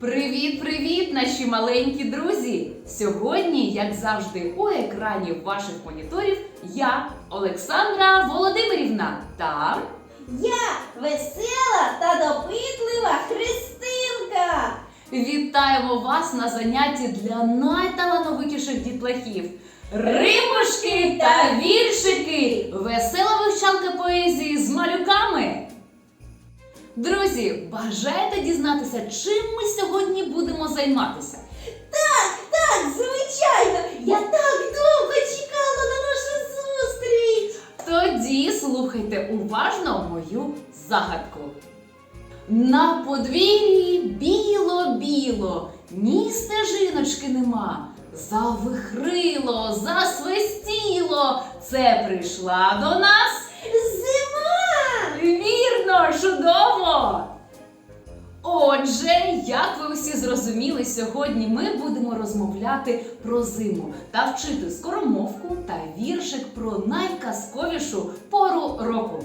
Привіт, привіт, наші маленькі друзі! Сьогодні, як завжди, у екрані ваших моніторів я, Олександра Володимирівна, та Я весела та допитлива Христинка. вітаємо вас на занятті для найталановитіших дітлахів. Римушки та віршики! Весела вивчалка поезії з малюками. Друзі, бажаєте дізнатися, чим ми сьогодні будемо займатися? Так, так, звичайно. Я так довго чекала на нашу зустріч. Тоді слухайте уважно мою загадку. На подвір'ї біло-біло, ні стежиночки нема. Завихрило, засвистіло. Це прийшла до нас. Зима! Вірно, чудово! Отже, як ви всі зрозуміли, сьогодні ми будемо розмовляти про зиму та вчити скоромовку та віршик про найказковішу пору року.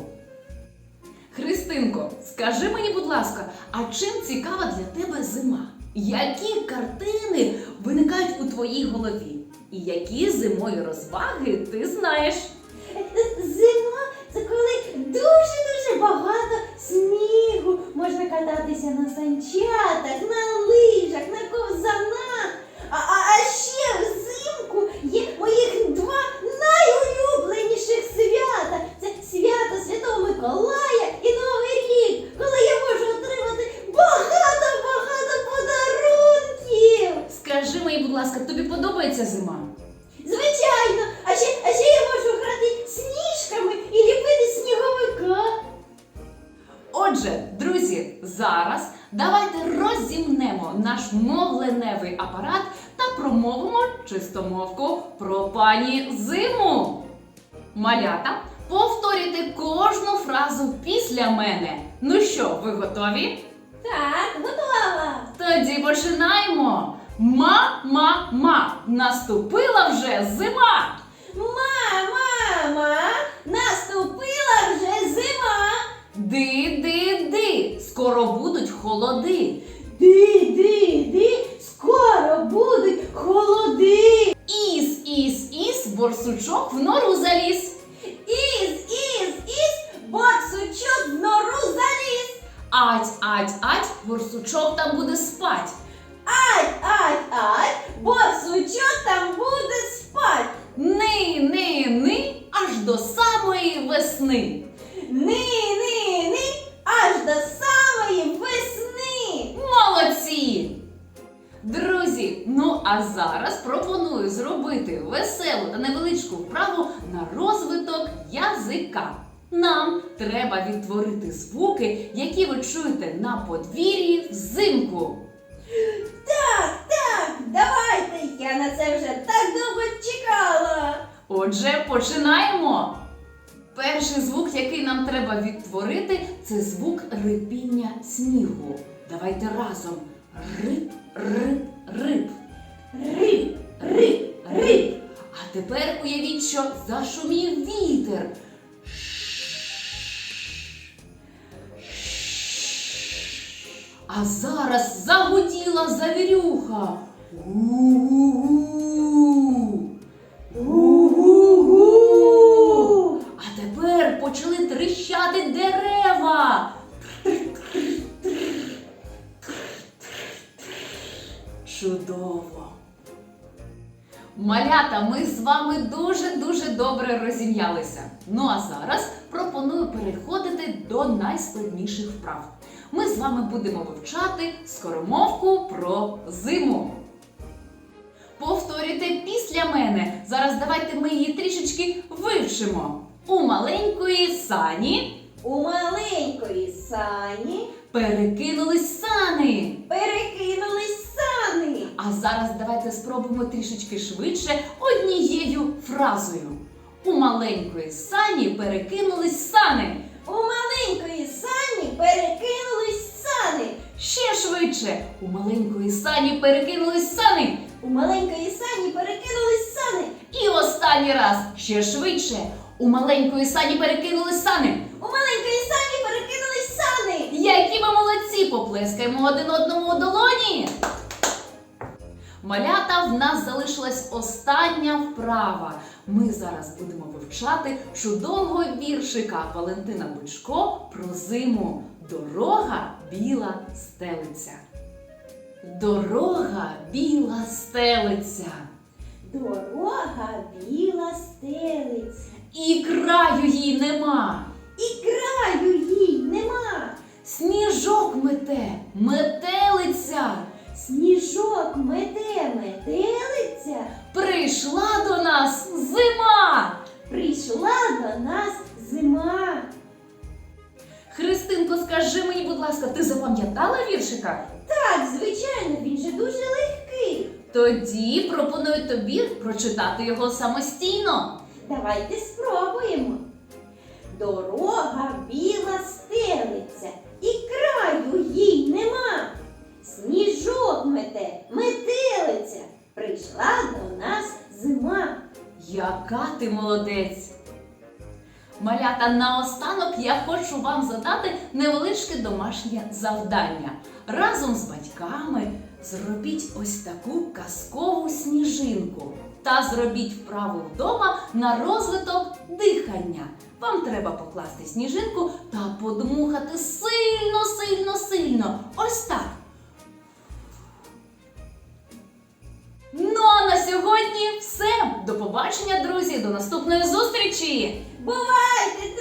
Христинко, скажи мені, будь ласка, а чим цікава для тебе зима? Які картини виникають у твоїй голові? І які зимові розваги ти знаєш? pertencendo a Santiago. Наш мовленевий апарат та промовимо чистомовку про пані зиму. Малята, повторюйте кожну фразу після мене. Ну що, ви готові? Так, готова. Тоді починаємо. Ма-ма-ма, наступила вже зима. Ма, мама! наступила вже зима. Ди-ди-ди, скоро будуть холоди. Ди, ди, ди, скоро будуть холоди. Іс, іс, борсучок в нору заліз. Із, із, із, борсучок в нору заліз. Ать, ать, ать, борсучок там буде спать. Ать, ать, ать, борсучок там буде спать. Ни, ни, ни, аж до самої весни. Ни, ни, ни, аж до самої весни. Молодці! Друзі, ну а зараз пропоную зробити веселу та невеличку вправу на розвиток язика. Нам треба відтворити звуки, які ви чуєте на подвір'ї взимку. Так, так, давайте. Я на це вже так довго чекала. Отже, починаємо. Перший звук, який нам треба відтворити, це звук рипіння снігу. Давайте разом. Рип, рип, рип. Тепер уявіть, що зашумів вітер. А зараз загуділа завірюха. У-у-у. А тепер почали тріщати дерева. Чудово. Малята, ми з вами дуже-дуже добре розім'ялися. Ну а зараз пропоную переходити до найскладніших вправ. Ми з вами будемо вивчати скоромовку про зиму. Повторюйте після мене. Зараз давайте ми її трішечки вивчимо. У маленької сані У маленької сані перекинулись сани. перекинулись. А зараз давайте спробуємо трішечки швидше однією фразою. У маленької сані перекинулись сани. У маленької сані перекинулись сани. Ще швидше. У маленької сані перекинулись сани. У маленької сані перекинулись сани. І останній раз ще швидше. У маленької сані перекинулись сани. У маленької сані перекинулись сани. Які ми молодці! Поплескаємо один одному у долоні. Малята, в нас залишилась остання вправа. Ми зараз будемо вивчати чудового віршика Валентина Бучко про зиму. Дорога біла стелиця. Дорога біла стелиця. Дорога біла стелиця, І краю їй нема. і краю їй нема. Сніжок мете, метелиця. Скажи мені, будь ласка, ти запам'ятала віршика? Так, звичайно, він же дуже легкий. Тоді пропоную тобі прочитати його самостійно. Давайте спробуємо. Дорога біла стелиця, і краю їй нема. Сніжок мете, метелиця, прийшла до нас зима. Яка ти молодець! Малята, наостанок я хочу вам задати невеличке домашнє завдання. Разом з батьками зробіть ось таку казкову сніжинку та зробіть вправу вдома на розвиток дихання. Вам треба покласти сніжинку та подмухати сильно, сильно, сильно. Ось так. Побачення, друзі, до наступної зустрічі! Бувайте,